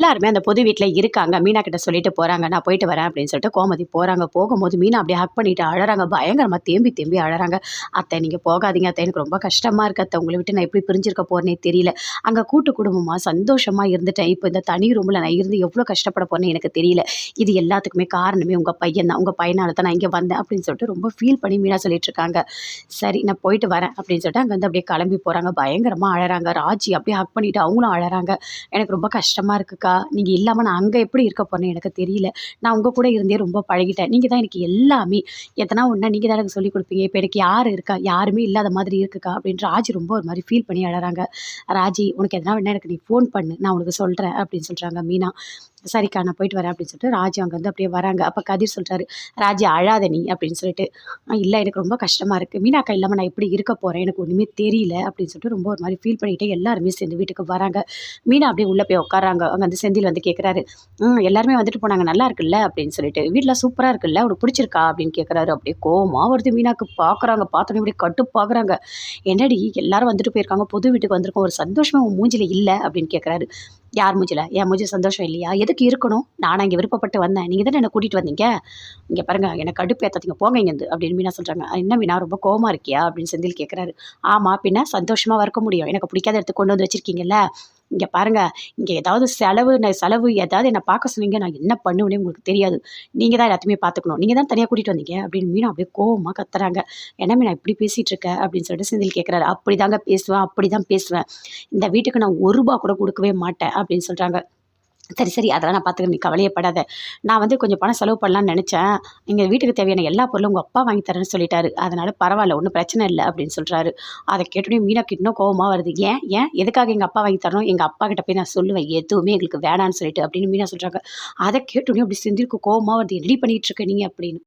எல்லாருமே அந்த பொது வீட்டில் இருக்காங்க. மீனா கிட்ட சொல்லிட்டு போகிறாங்க நான் போயிட்டு வரேன் அப்படின்னு சொல்லிட்டு கோமதி போகிறாங்க போகும்போது மீனா அப்படியே ஹக் பண்ணிட்டு அழறாங்க. பயங்கரமாக தேம்பி தேம்பி அழறாங்க. "அத்தை நீங்கள் போகாதீங்க அத்தை. எனக்கு ரொம்ப கஷ்டமாக இருக்கு அத்தை. உங்களை விட்டு நான் எப்படி பிரிஞ்சிருக்க போறேனே தெரியல. அங்கே கூட்டு குடும்பமாக சந்தோஷமாக இருந்துட்டேன். இப்போ இந்த தனி ரூமில் நான் இருந்து எவ்வளோ கஷ்டப்பட போறேன்னு எனக்கு தெரியல. இது எல்லாத்துக்குமே காரணமே உங்கள் பையன் தான். உங்கள் பையனால் தான் நான் இங்கே வந்தேன்." அப்படின்னு சொல்லிட்டு ரொம்ப ஃபீல் பண்ணி மீனா சொல்லிட்டு இருக்காங்க. "சரி நான் போயிட்டு வரேன்." அப்படின்னு சொல்லிட்டு அங்கருந்து அப்படியே கிளம்பி போகிறாங்க பயங்கரமாக அழறாங்க. ராஜி அப்படியே ஹக் பண்ணிட்டு அவங்களும் அழறாங்க. "எனக்கு ரொம்ப கஷ்டமாக இருக்குது அக்கா நீங்கள் இல்லாமல் நான் அங்கே எப்படி இருக்க போகிறேன்னு எனக்கு தெரியல. நான் உங்கள் கூட இருந்தே ரொம்ப பழகிட்டேன். நீங்கள் தான் எனக்கு எல்லாமே. எதனா ஒன்றா நீங்கள் தான் எனக்கு சொல்லிக் கொடுப்பீங்க இப்போ எனக்கு யார் இருக்கா? யாருமே இல்லாத மாதிரி இருக்குக்கா." அப்படின்னு ராஜி ரொம்ப ஒரு மாதிரி ஃபீல் பண்ணி அழறாங்க. "ராஜி உனக்கு எதனா வேணா எனக்கு நீ ஃபோன் பண்ணு. நான் உனக்கு சொல்கிறேன் அப்படின்னு சொல்கிறாங்க மீனா. "சரிக்கா நான் போயிட்டு வரேன்." அப்படின்னு சொல்லிட்டு ராஜி அங்கருந்து அப்படியே வராங்க. அப்போ கதிர் சொல்கிறாரு "ராஜி அழாத நீ." அப்படின்னு சொல்லிட்டு. இல்லை எனக்கு ரொம்ப கஷ்டமாக இருக்குது மீனாக்கா இல்லாமல் இல்லாம நான் எப்படி இருக்க போகிறேன் எனக்கு ஒன்றுமே தெரியல." அப்படின்னு சொல்லிட்டு ரொம்ப ஒரு மாதிரி ஃபீல் பண்ணிட்டு எல்லாருமே சேர்ந்து வீட்டுக்கு வராங்க. மீனா அப்படியே உள்ளே போய் உட்காராங்க அங்கே வந்து செந்தில் வந்து கேட்குறாரு, எல்லாருமே வந்துட்டு போனாங்க. நல்லா இருக்குல்ல?" அப்படின்னு சொல்லிட்டு. வீட்டில் சூப்பராக இருக்குல்ல? உனக்கு பிடிச்சிருக்கா அப்படின்னு கேட்குறாரு. அப்படியே கோமா வருது மீனாக்கு. பார்க்குறாங்க. பார்த்தோனே அப்படியே கடுப்பாகுறாங்க. "என்னடி எல்லாரும் வந்துட்டு போயிருக்காங்க. புது வீட்டுக்கு வந்திருக்கோம். ஒரு சந்தோஷமே உன் மூஞ்சில அப்படின்னு கேட்குறாரு. "யார் மூஞ்சில? என் மூஞ்சில சந்தோஷம் இல்லையா? எதுக்கு இருக்கணும்? நானா இங்கே விருப்பப்பட்டு வந்தேன். நீங்கள் தானே என்னை கூட்டிகிட்டு வந்தீங்க. இங்கே பாருங்க கடுப்பு கடுப்பேத்தாதீங்க. போங்க இங்கேருந்து." அப்படின்னு மீனா சொல்கிறாங்க "என்ன மீனா ரொம்ப கோமா இருக்கியா?" அப்படின்னு செந்தில் கேட்குறாரு. ஆமாம் பின்ன சந்தோஷமாக இருக்க முடியும்? எனக்கு பிடிக்காத இடத்துக்கு கொண்டு வந்து வச்சிருக்கீங்கல்ல. இங்கே பாருங்க இங்கே ஏதாவது செலவு நான் செலவு ஏதாவது என்னை பார்க்க சொன்னீங்க நான் என்ன பண்ணுவேனே உங்களுக்கு தெரியாது. நீங்கள் தான் எல்லாத்தையுமே பார்த்துக்கணும். நீங்கள் தான் தனியாக கூட்டிகிட்டு வந்தீங்க." அப்படின்னு மீனா அப்படியே கோபமாக கத்துறாங்க. "என்ன மீனா இப்படி பேசிகிட்டு இருக்க?" அப்படின்னு சொல்லிட்டு செந்தில் கேட்குறாரு. "அப்படிதாங்க பேசுவேன். அப்படிதான் பேசுவேன். இந்த வீட்டுக்கு நான் ஒரு ரூபா கூட கொடுக்கவே மாட்டேன்." அப்படின்னு சொல்கிறாங்க "சரி சரி அதெல்லாம் நான் பார்த்துக்கிறேன். நீ கவலையப்படாத நான் வந்து கொஞ்சம் பணம் செலவு பண்ணலான்னு நினச்சேன் எங்கள் வீட்டுக்கு தேவையான எல்லா பொருளும் உங்கள் அப்பா வாங்கி தரேன்னு சொல்லிட்டாரு. அதனால் பரவாயில்ல ஒன்றும் பிரச்சனை இல்லை அப்படின்னு சொல்கிறாரு அதை கேட்டோனே மீனாக்கு இன்னும் கோபமாக வருது. "ஏன்? ஏன்? எதுக்காக எங்கள் அப்பா வாங்கி தரணும்? எங்கள் அப்பா கிட்ட போய் நான் சொல்லுவேன். எதுவுமே எங்களுக்கு வேணான்னு சொல்லிட்டு." அப்படின்னு மீனா சொல்கிறாங்க அதை கேட்டோனே அப்படி செஞ்சிருக்கு கோபமாக வருது. ரெடி பண்ணிகிட்டு இருக்க நீங்கள் அப்படின்னு.